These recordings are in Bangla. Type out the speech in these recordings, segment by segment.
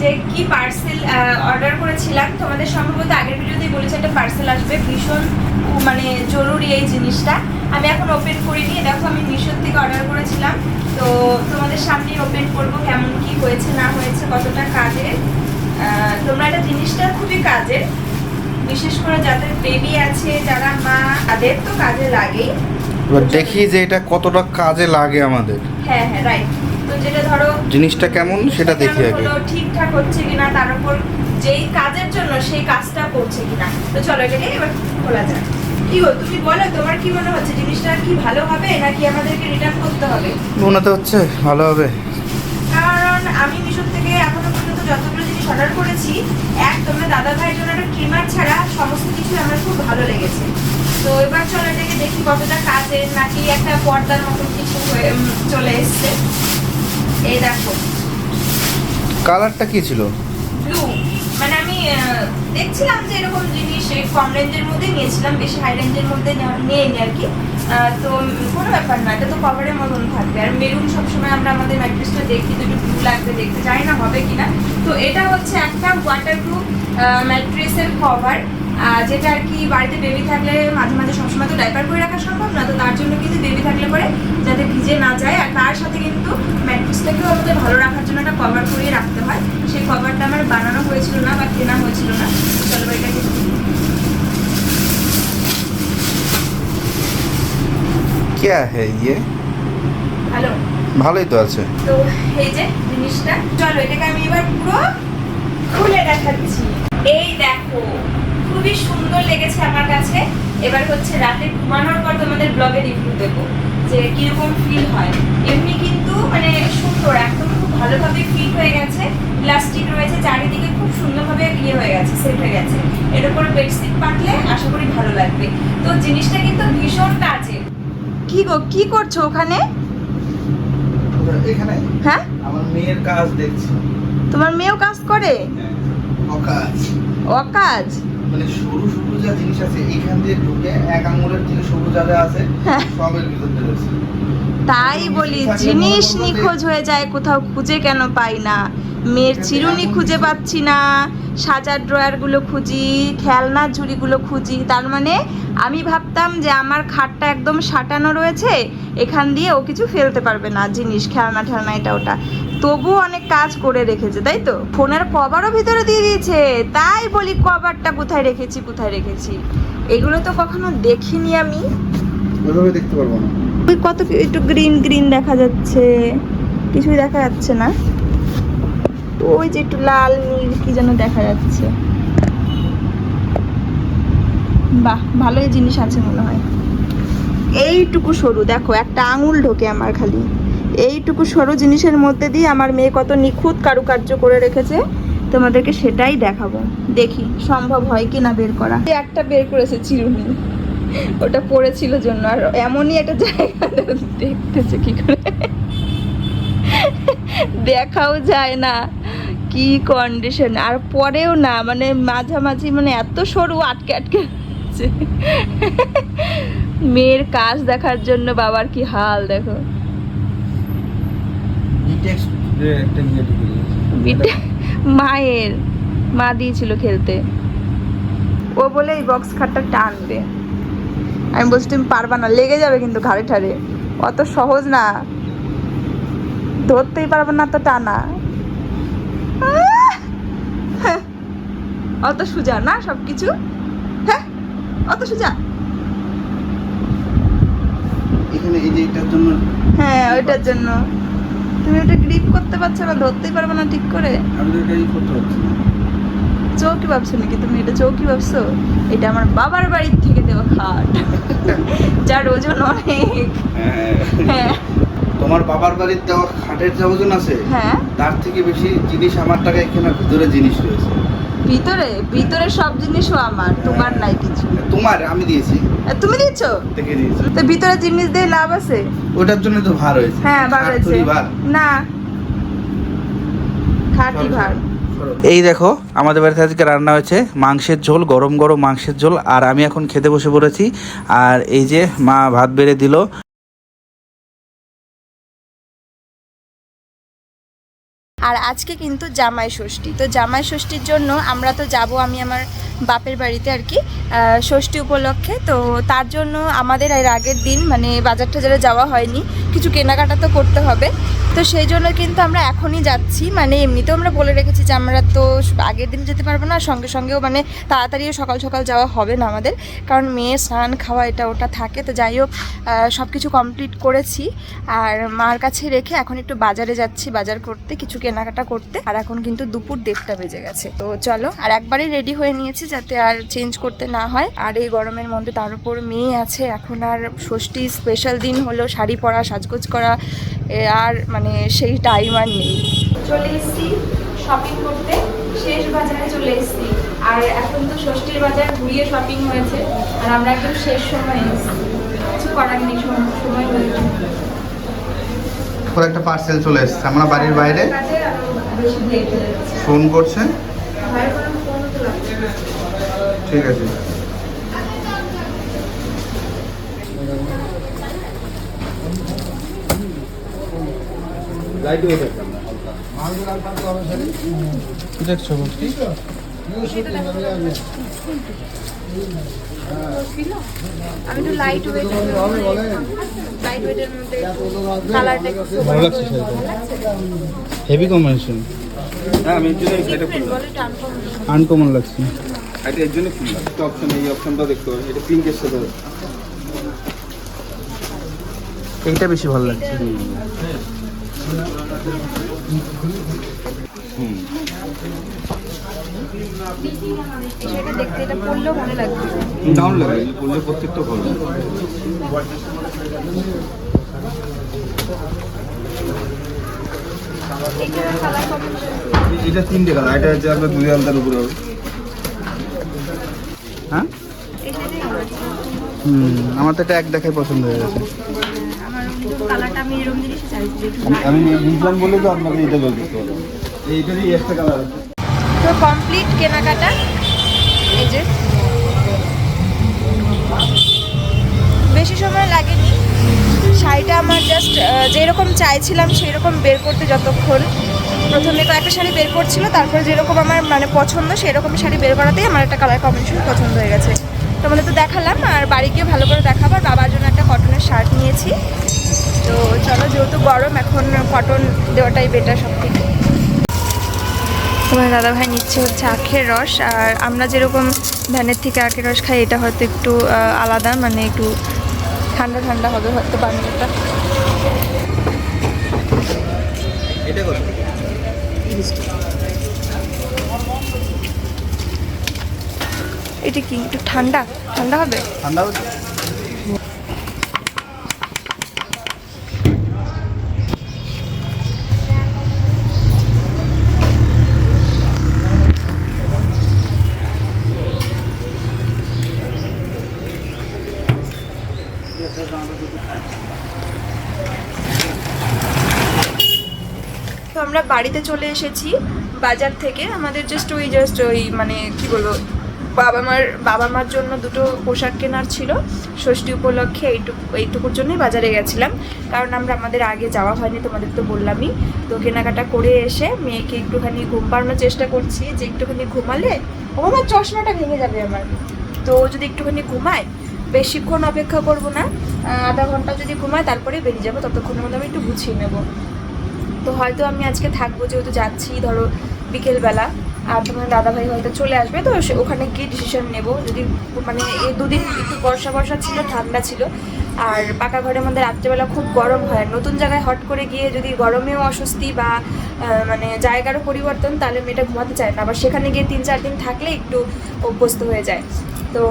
যে কি পার্সেল অর্ডার করেছিলাম তোমাদের সম্ভবত আগের ভিডিওতেই বলেছি একটা পার্সেল আসবে। ভীষণ মানে জরুরি এই জিনিসটা। আমি এখন ওপেন করিনি। দেখো আমি মিশোর থেকে অর্ডার করেছিলাম। তো তোমাদের সামনে ওপেন করব কেমন কি হয়েছে না হয়েছে কতটা কাজের। তোমরা এটা জিনিসটা খুবই কাজের। বিশেষ করে যাদের বেবি আছে যারা মা তাদের তো কাজে লাগেই। দেখি যে এটা কতটা কাজে লাগে আমাদের। হ্যাঁ হ্যাঁ রাইট তো যেটা ধরো জিনিসটা কেমন সেটা দেখি আগে। ঠিকঠাক হচ্ছে কিনা তার উপর যেই কাজের জন্য সেই কাজটা করছে কিনা। তো চলো এটাকে এবার খোলা যাক। কি গো তুমি বলো তোমার কি মনে হচ্ছে? জিনিসটা কি ভালো হবে নাকি আমাদেরকে রিটার্ন করতে হবে? মনে তো হচ্ছে ভালো হবে। কারণ আমি মিশর থেকে এখনও পর্যন্ত যতগুলো জিনিস অর্ডার করেছি এক তোমরা দাদা ভাইয়ের জন্য একটা ট্রিমার ছাড়া সমস্ত কিছু আমার খুব ভালো লেগেছে। তো এবার চলো এটাকে দেখি কতটা কাজের নাকি একটা পর্দার মতন কিছু হয়ে চলে এসছে। এই দেখো। কালারটা কি ছিল? ব্লু মানে আমি দেখছিলাম যে এরকম জিনিস এই কম রেঞ্জের মধ্যে নিয়েছিলাম বেশি হাই রেঞ্জের মধ্যে নিয়ে আর কি। তো কোনো ব্যাপার না এটা তো কভারের মতন থাকবে। আর মেরুন সবসময় আমরা আমাদের ম্যাট্রেসটা দেখি তো একটু ব্লু লাগবে দেখতে। জানি না হবে কিনা। তো এটা হচ্ছে একটা ওয়াটার প্রুফ ম্যাট্রেসের কভার যেটা আর কি বাড়িতে বেবি থাকলে মাঝে মাঝে সবসময় তো ডাইপার করে রাখা সম্ভব না তো তার জন্য কিন্তু বেবি থাকলে পরে যাতে ভিজে না যায় আর তার সাথে কিন্তু ম্যাট্রেসটাকেও আমাদের ভালো রাখার জন্য একটা কভার করিয়ে রাখতে হয় সেই কভারটা আমার বানানো হয়েছিল না বা কেনা হয়েছিল না চলো এবার এটাকে क्या है ये ভালো ভালোই তো আছে তো এই যে জিনিসটা চলো এটাকে আমি এবার পুরো খুলে দেখাচ্ছি এই দেখো খুবই সুন্দর লেগেছে আমার কাছে। এবার হচ্ছে রাতে ঘুমানোর পর তোমাদের ব্লগে রিভিউ দেবো যে কীরকম ফিল হয়। এমনি কিন্তু মানে সুন্দর একদম খুব ভালোভাবে ফিট হয়ে গেছে। প্লাস্টিক রয়েছে চারিদিকে খুব সুন্দরভাবে ইয়ে হয়ে গেছে সেট হয়ে গেছে। এর উপর বেডশিট পাতলে আশা করি ভালো লাগবে। তো জিনিসটা কিন্তু ভীষণ কাজে। কি গো কি করছ ওখানে? এখানে? হ্যাঁ? আমার মেয়ের কাজ দেখছি। তোমার মেয়েও কাজ করে? অকাজ। অকাজ? মানে সরু সরু যা জিনিস আছে এখান দিয়ে ঢুকে এক আঙুলের থেকে সরু যা যা আছে হ্যাঁ। সবের ভিতর রয়েছে। তাই বলি জিনিস নিখোঁজ হয়ে যায় কোথাও খুঁজে কেন পাই না। মেয়ের চিরুনি খুঁজে পাচ্ছি না সাজার ড্রয়ারগুলো খুঁজি খেলনার ঝুড়িগুলো খুঁজি। তার মানে আমি ভাবতাম যে আমার খাটটা একদম সাটানো রয়েছে এখান দিয়ে ও কিছু ফেলতে পারবে না জিনিস খেলনা ঠেলনা এটা ওটা। তবুও অনেক কাজ করে রেখেছে তাই তো? ফোনের কভারও ভিতরে দিয়ে দিয়েছে তাই বলি কভারটা কোথায় রেখেছি কোথায় রেখেছি। এগুলো তো কখনো দেখিনি আমি। ওইভাবে দেখতে পারব না। ওই কত একটু গ্রিন গ্রিন দেখা যাচ্ছে কিছুই দেখা যাচ্ছে না। ওই যে একটু লাল নীল কি যেন দেখা যাচ্ছে। বাহ ভালোই জিনিস আছে মনে হয়। এইটুকু সরু দেখো একটা আঙুল ঢোকে আমার খালি। এইটুকু সরু জিনিসের মধ্যে দিয়ে আমার মেয়ে কত নিখুঁত কারুকার্য করে রেখেছে, তোমাদেরকে সেটাই দেখাবো। দেখি, সম্ভব হয় কি না বের করা। একটা বের করেছে চিরুনি। ওটা পড়েছিল জন্য, আর এমনই একটা জায়গা দেখতেছে কি করে। দেখাও যায় না, কি কন্ডিশন আর পরেও না মানে মাঝামাঝি মানে এত সরু আটকে আটকে মেয়ের কাজ দেখার জন্য বাবার কি হাল, দেখো ডিটেক্স একটা ইয়ে ঢুকে দিয়েছে। বিটে মায়ের মা দিয়েছিল খেলতে। ও বলে এই বক্স খাটটা টানবে। আমি বলছি তুমি পারবা না। লেগে যাবে কিন্তু ঘাড়ে ঠাড়ে। অত সহজ না। ধরতেই পারবে না তো টানা। হ্যাঁ। অত সোজা না সব কিছু হ্যাঁ? অত সোজা? এখানে এই যে এটার জন্য হ্যাঁ ওইটার জন্য। তুমি ওটা গ্রিপ করতে পারছ না ধরতেই পারবে না ঠিক করে? আমি তো এটাই করতে পারছি চৌকি ভাবছ নাকি? তুমি এটা চৌকি ভাবছ? এটা আমার বাবার বাড়ির থেকে দেওয়া খাট। যার ওজন অনেক। হ্যাঁ। তোমার বাবার বাড়ির দেওয়া খাটের যা ওজন আছে হ্যাঁ। তার থেকে বেশি জিনিস আমার টাকা এখানে ভিতরে জিনিস রয়েছে। ভিতরে? ভিতরে সব জিনিসও আমার তোমার নাই কিছু। তোমার আমি দিয়েছি। তুমি দিচ্ছো তো ভিতরে জিনিস দিয়ে লাভ আছে? ওটার জন্য তো ভার হয়েছে। হ্যাঁ ভার হয়েছে। না। খাটি ভার। এই দেখো আমাদের বাড়িতে আজকে রান্না হয়েছে মাংসের ঝোল গরম গরম মাংসের ঝোল আর আমি এখন খেতে বসে পড়েছি। আর এই যে মা ভাত বেড়ে দিল। আর আজকে কিন্তু জামাই ষষ্ঠী। তো জামাই ষষ্ঠীর জন্য আমরা তো যাব আমি আমার বাপের বাড়িতে আর কি ষষ্ঠী উপলক্ষে। তো তার জন্য আমাদের এর আগের দিন মানে বাজার টাজারে যাওয়া হয়নি, কিছু কেনাকাটা তো করতে হবে। তো সেই জন্য কিন্তু আমরা এখনই যাচ্ছি। মানে এমনিতেও আমরা বলে রেখেছি যে আমরা তো আগের দিন যেতে পারব না সঙ্গে সঙ্গেও মানে তাড়াতাড়িও সকাল সকাল যাওয়া হবে না আমাদের। কারণ মেয়ে স্নান খাওয়া এটা ওটা থাকে। তো যাই হোক সব কিছু কমপ্লিট করেছি। আর মার কাছে রেখে এখন একটু বাজারে যাচ্ছি, বাজার করতে কিছু কেনাকাটা করতে। আর এখন কিন্তু দুপুর দেড়টা বেজে গেছে। তো চলো আর একবারই রেডি হয়ে নিয়েছি যাতে আর চেঞ্জ করতে না হয়। আর এই গরমের মধ্যে তার উপর মেয়ে আছে। এখন আর ষষ্ঠী স্পেশাল দিন হলো শাড়ি পরা সাজগোজ করা। আর মানে সেই টাইম আর নেই। চলে এসেছি শপিং করতে। শেষ বাজারে চলে এসেছি। আর এখন তো ষষ্ঠীর বাজার ঘুরিয়ে শপিং হয়েছে। আর আমরা একদম শেষ সময় এসেছি। কিছু করার নেই সম- সময় হয়েছে একটা পার্সেল চলে এসেছে। আমরা বাড়ির বাইরে ফোন করছে? ঠিক আছে। দেখছ ভক্তি আমি তো লাইট ওয়েট লাইট ওয়েটের মধ্যে কালারটা একটু ভালো লাগছে হেভি কম্বিনেশন হ্যাঁ আমি এর জন্য ডিফারেন্ট খুললাম। আনকমন লাগছে। এটা এর জন্য খুললাম। একটা অপশন এই অপশনটাও দেখতে পাবেন এটা পিঙ্কের সাথে। এইটা বেশি ভালো লাগছে। সেটা দেখতে এটা পরলেও ভালো লাগবে। দারুণ লাগে পরলে প্রত্যেকটা ভালো এটা তিনটে কালার এটা হচ্ছে আপনার দুই আলতার উপরে হবে। হ্যাঁ? হুম আমার তো এটা এক দেখায় পছন্দ হয়ে গেছে। আমি এরকম জিনিসই চাইছি যে আমি আমি বুঝলাম বলে তো আপনাকে এটা বলতে। এইটারই একটা কালার তো কমপ্লিট কেনাকাটা? এই যে। বেশি সময় লাগেনি। শাড়িটা আমার জাস্ট যেরকম চাইছিলাম সেই রকম বের করতে যতক্ষণ। প্রথমে কয়েকটা শাড়ি বের করছিল তারপরে যেরকম আমার মানে পছন্দ সেরকম শাড়ি বের করাতেই আমার একটা কালার কম্বিনেশন পছন্দ হয়ে গেছে। তোমাদের তো দেখালাম, আর বাড়ি গিয়ে ভালো করে দেখাবো, আর বাবার জন্য একটা কটনের শার্ট নিয়েছি। তো চলো, যেহেতু গরম, এখন কটন দেওয়াটাই বেটার সব থেকে তোমার দাদাভাই নিচ্ছে হচ্ছে আখের রস, আর আমরা যেরকম ধানের থেকে আখের রস খাই, এটা হয়তো একটু আলাদা মানে একটু ঠান্ডা ঠান্ডা হবে হয়তো বানিয়েটা। এটা এটা কি? একটু ঠান্ডা? ঠান্ডা হবে? ঠান্ডা হচ্ছে তো। আমরা বাড়িতে চলে এসেছি বাজার থেকে। আমাদের জাস্ট ওই জাস্ট ওই মানে কি বলব বাবা মার বাবা মার জন্য দুটো পোশাক কেনার ছিল। ষষ্ঠী উপলক্ষে এইটুকু, এইটুকুর জন্যই বাজারে গেছিলাম। কারণ আমরা আমাদের আগে যাওয়া হয়নি, তোমাদের তো বললামই। তো কেনাকাটা করে এসে মেয়েকে একটুখানি ঘুম পাড়ানোর চেষ্টা করছি যে একটুখানি ঘুমালে, ও আমার চশমাটা ভেঙে যাবে আমার। তো যদি একটুখানি ঘুমায়, বেশিক্ষণ অপেক্ষা করব না। আধা ঘণ্টা যদি ঘুমায়, তারপরে বেরিয়ে যাব, ততক্ষণের মধ্যে আমি একটু গুছিয়ে নেব। তো হয়তো আমি আজকে থাকব, যেহেতু যাচ্ছি, ধরো বিকেলবেলা। আর তোমার দাদাভাই হয়তো চলে আসবে, তো ওখানে গিয়ে ডিসিশন নেব। যদি মানে এই দুদিন একটু বর্ষা বর্ষা ছিল, ঠান্ডা ছিল। আর পাকা ঘরের মধ্যে রাত্রেবেলা খুব গরম হয়। নতুন জায়গায় হট করে গিয়ে যদি গরমেও অস্বস্তি বা মানে জায়গারও পরিবর্তন, তাহলে মেয়েটা ঘুমাতে চায় না। আবার সেখানে গিয়ে তিন চার দিন থাকলে একটু অভ্যস্ত হয়ে যায়। তো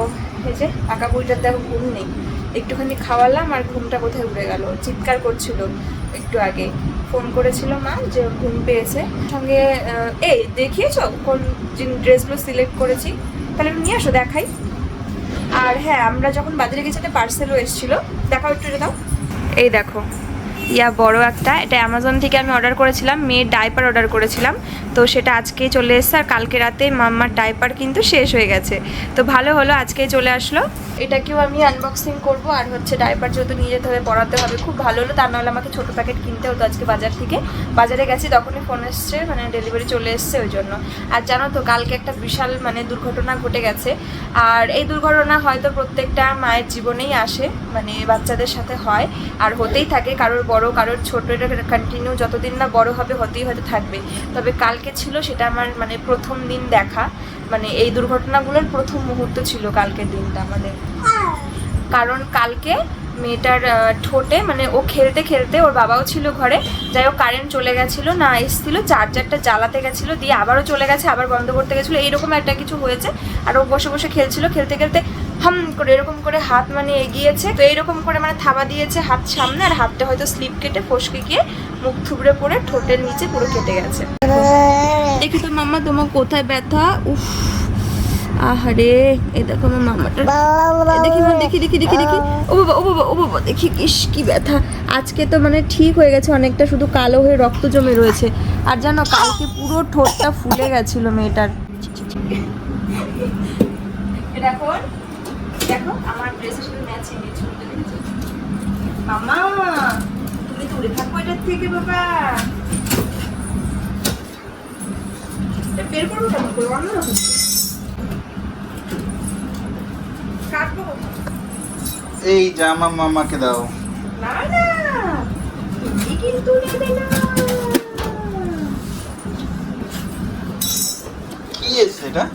এই যে পাকা বুড়িটার দেখো ঘুম নেই। একটুখানি খাওয়ালাম আর ঘুমটা কোথায় উড়ে গেল। চিৎকার করছিল একটু আগে। ফোন করেছিল মা যে ঘুম পেয়েছে। সঙ্গে এই দেখিয়েছো কোন ড্রেসগুলো সিলেক্ট করেছি? তাহলে নিয়ে আসো, দেখাই। আর হ্যাঁ আমরা যখন বাজারে গেছি একটা পার্সেলও এসেছিল, দেখাও একটু দাও। এই দেখো, ইয়া বড় একটা, এটা অ্যামাজন থেকে আমি অর্ডার করেছিলাম, মেয়ের ডাইপার অর্ডার করেছিলাম। তো সেটা আজকেই চলে এসেছে আর কালকে রাতে মাম্মার ডাইপার কিন্তু শেষ হয়ে গেছে। তো ভালো হলো, আজকেই চলে আসলো। এটাকেও আমি আনবক্সিং করব। আর হচ্ছে ডাইপার যেহেতু নিয়ে যেতে হবে পড়াতে হবে, খুব ভালো হলো। তা নাহলে আমাকে ছোটো প্যাকেট কিনতে হতো আজকে বাজার থেকে। বাজারে গেছি, তখনই ফোন এসছে মানে ডেলিভারি চলে এসছে ওই জন্য। আর জানো তো, কালকে একটা বিশাল মানে দুর্ঘটনা ঘটে গেছে। আর এই দুর্ঘটনা হয়তো প্রত্যেকটা মায়ের জীবনেই আসে মানে বাচ্চাদের সাথে হয়। আর হতেই থাকে, কারোর বড়, কারোর ছোট, এটা কন্টিনিউ যতদিন না বড় হবে, হতেই হয়তো থাকবে। তবে কালকে ছিল, সেটা আমার মানে প্রথম দিন দেখা। মানে এই দুর্ঘটনাগুলোর প্রথম মুহূর্ত ছিল কালকের দিনটা আমাদের কারণ কালকে মেয়েটার ঠোঁটে মানে ও খেলতে খেলতে ওর বাবাও ছিল ঘরে, যাই হোক কারেন্ট চলে গেছিল, না এসেছিল চার্জারটা জ্বালাতে গেছিল, দিয়ে আবারও চলে গেছে, আবার বন্ধ করতে গেছিল, এইরকম একটা কিছু হয়েছে, আর ও বসে বসে খেলছিল, খেলতে খেলতে হাম করে এরকম করে হাত মানে এগিয়েছে, তো এরকম করে মানে থাবা দিয়েছে হাত সামনে, আর হাতটা হয়তো স্লিপ কেটে ফসকে গিয়ে মুখ থুবড়ে পড়ে ঠোঁটের নিচে পুরো কেটে গেছে। দেখি তো মাম্মা, তোমার কোথায় ব্যথা? উফ, আহারে, এই দেখো আমার মামাটা দেখি দেখি দেখি দেখি দেখি। ও বাবা ও বাবা ও বাবা, দেখি ইস কি ব্যথা। আজকে তো মানে ঠিক হয়ে গেছে, অনেকটা শুধু কালো হয়ে রক্ত জমে রয়েছে। আর জানো, কালকে পুরো ঠোঁটটা ফুলে গেছিল মেয়েটার। দেখো দেখো, আমার ড্রেসের সাথে ম্যাচিং এই ছবিটা দেখেছ? মামা তুমি দূরে থাকো এটার থেকে, বাবা। বের করব কেমন করে? অন্যরকম কাটবো এই জামা মামাকে দাও। না না। কিন্তু নেবে না। কি এসছে এটা?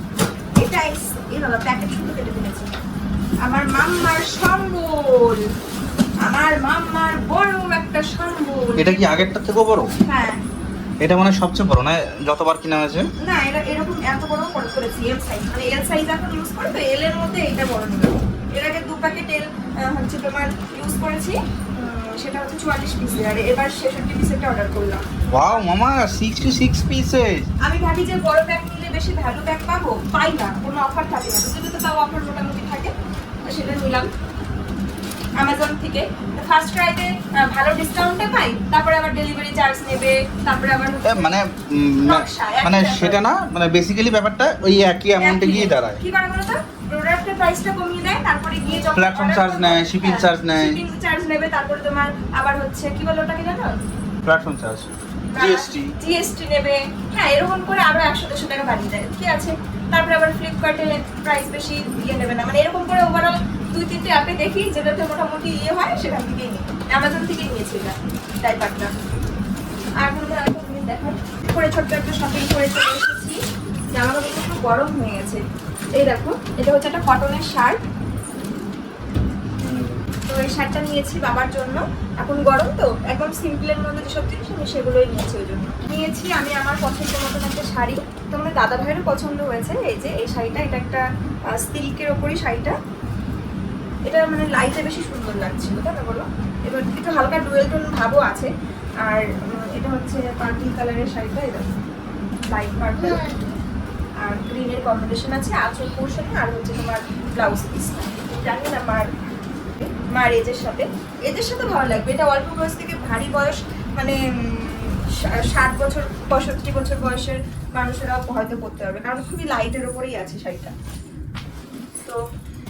এটা এস- এ বাবা প্যাকেট শুধু কেটে ফেলেছে। আমার মাম্মার সম্বল। আমার মাম্মার বড় একটা সম্বল। এটা কি আগেরটা থেকে বড়? হ্যাঁ। এটা মানে সবচেয়ে বড় না যতবার কিনা হয়েছে? না এটা এরকম এত বড় করে করেছি এল সাইজ মানে এল সাইজ এখন ইউজ করে তো এল এর মধ্যে এটা বড় নেবে। এর আগে দু প্যাকেট এল হচ্ছে তোমার ইউজ করেছি সেটা হচ্ছে চুয়াল্লিশ পিসের আর এবার ছেষট্টি পিসেরটা অর্ডার করলাম। ওয়াও মামা সিক্সটি সিক্স পিসেস আমি ভাবি যে বড় প্যাক নিলে বেশি ভ্যালু প্যাক পাবো? পাই না কোনো অফার থাকে না। যদি তো তাও অফার মোটামুটি থাকে সেটা নিলাম। থেকে। ফার্স্ট ক্রাইতে ভালো ডিসকাউন্টে পাই তারপরে আবার ডেলিভারি চার্জ নেবে তারপরে আবার মানে মানে সেটা না মানে বেসিক্যালি ব্যাপারটা ওই একই অ্যামাউন্টে গিয়ে দাঁড়ায়। কি করে বলো তো প্রোডাক্টের প্রাইসটা কমিয়ে দেয় তারপরে গিয়ে যখন প্ল্যাটফর্ম চার্জ নেয়, shipping হ্যাঁ, charge নেয়। shipping charge নেবে তারপরে তোমার আবার হচ্ছে কি বলো ওটাকে জানো? প্ল্যাটফর্ম চার্জ জিএসটি জিএসটি নেবে। হ্যাঁ এরকম করে আরও একশো দেড়শো টাকা বাড়িয়ে দেয়। ঠিক আছে? তারপরে আবার ফ্লিপকার্টে প্রাইস বেশি ইয়ে নেবে না। মানে এরকম করে ওভারঅল দুই, তিনটে অ্যাপে দেখি, যেটাতে মোটামুটি ইয়ে হয়, সেখান থেকেই নিই। অ্যামাজন থেকেই নিয়েছিলাম ডাইপারটা আর কোনো দেখো করে ছোট্ট একটা শপিং করে চলে এসেছি। জামা কাপড় একটু গরম হয়ে গেছে। এই দেখো, এটা হচ্ছে একটা কটনের শার্ট। তো এই শার্টটা নিয়েছি বাবার জন্য। এখন গরম তো, একদম সিম্পলের মধ্যে যেসব জিনিস আমি সেগুলোই নিয়েছি ওই জন্য। নিয়েছি আমি আমার পছন্দ মতন একটা শাড়ি। তো আমার দাদা ভাইয়েরও পছন্দ হয়েছে, এই যে, এই শাড়িটা, এটা একটা সিল্কের ওপরই শাড়িটা। এটা মানে লাইটে বেশি সুন্দর লাগছিল তাই না বলো? এবার একটু হালকা ডুয়েল টোন ভাবও আছে। আর এটা হচ্ছে পার্পল কালারের শাড়িটা এটা লাইট পার্পল আর গ্রিনের কম্বিনেশন আছে আঁচল পোর্শনে আর হচ্ছে তোমার ব্লাউজ পিসটা জানি না মার মার এজের সাথে। এজের সাথে ভালো লাগবে এটা অল্প বয়স থেকে ভারী বয়স মানে ষাট বছর পঁয়ষট্টি বছর বয়সের মানুষেরাও হয়তো করতে পারবে কারণ খুবই লাইটের ওপরেই আছে শাড়িটা। তো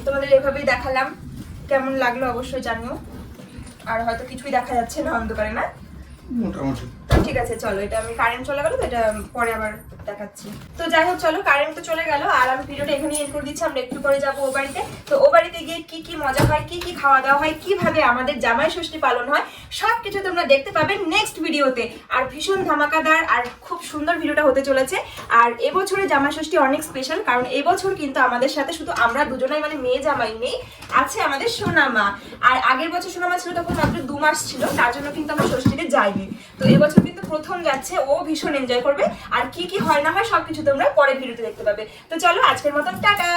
তোমাদের এভাবেই দেখালাম। কেমন লাগল অবশ্যই জানিও। আর হয়তো কিছুই দেখা যাচ্ছে না অন্ধকারে না? মোটামুটি। ঠিক আছে, চলো, এটা আমি কারেন্ট চলে গেল এটা পরে আবার দেখাচ্ছি। তো যাই হোক, চলো কারেন্ট তো চলে গেল, আর আমি ভিডিওটা এখানে এন্ড করে দিচ্ছি, আমরা একটু পরে যাব ও বাড়িতে। তো ও বাড়িতে গিয়ে কি কি মজা হয়, কি কি খাওয়া দাওয়া হয়, কীভাবে আমাদের জামাই ষষ্ঠী পালন হয় সব কিছু তোমরা দেখতে পাবে নেক্সট ভিডিওতে আর ভীষণ ধামাকাদার আর খুব সুন্দর ভিডিওটা হতে চলেছে। আর এবছরে জামাই ষষ্ঠী অনেক স্পেশাল কারণ এবছর কিন্তু আমাদের সাথে শুধু আমরা দুজনাই মানে মেয়ে জামাই নেই, আছে আমাদের সোনামা। আর আগের বছর সোনামা ছিল তখন মাত্র দু মাস ছিল, তার জন্য কিন্তু আমরা ষষ্ঠীতে যাইনি। তো এবছর কিন্তু প্রথম যাচ্ছে, ও ভীষণ এনজয় করবে। আর কি কি হয় না হয় সবকিছু তোমরা পরের ভিডিওতে দেখতে পাবে। তো চলো, আজকের মতন টাটা!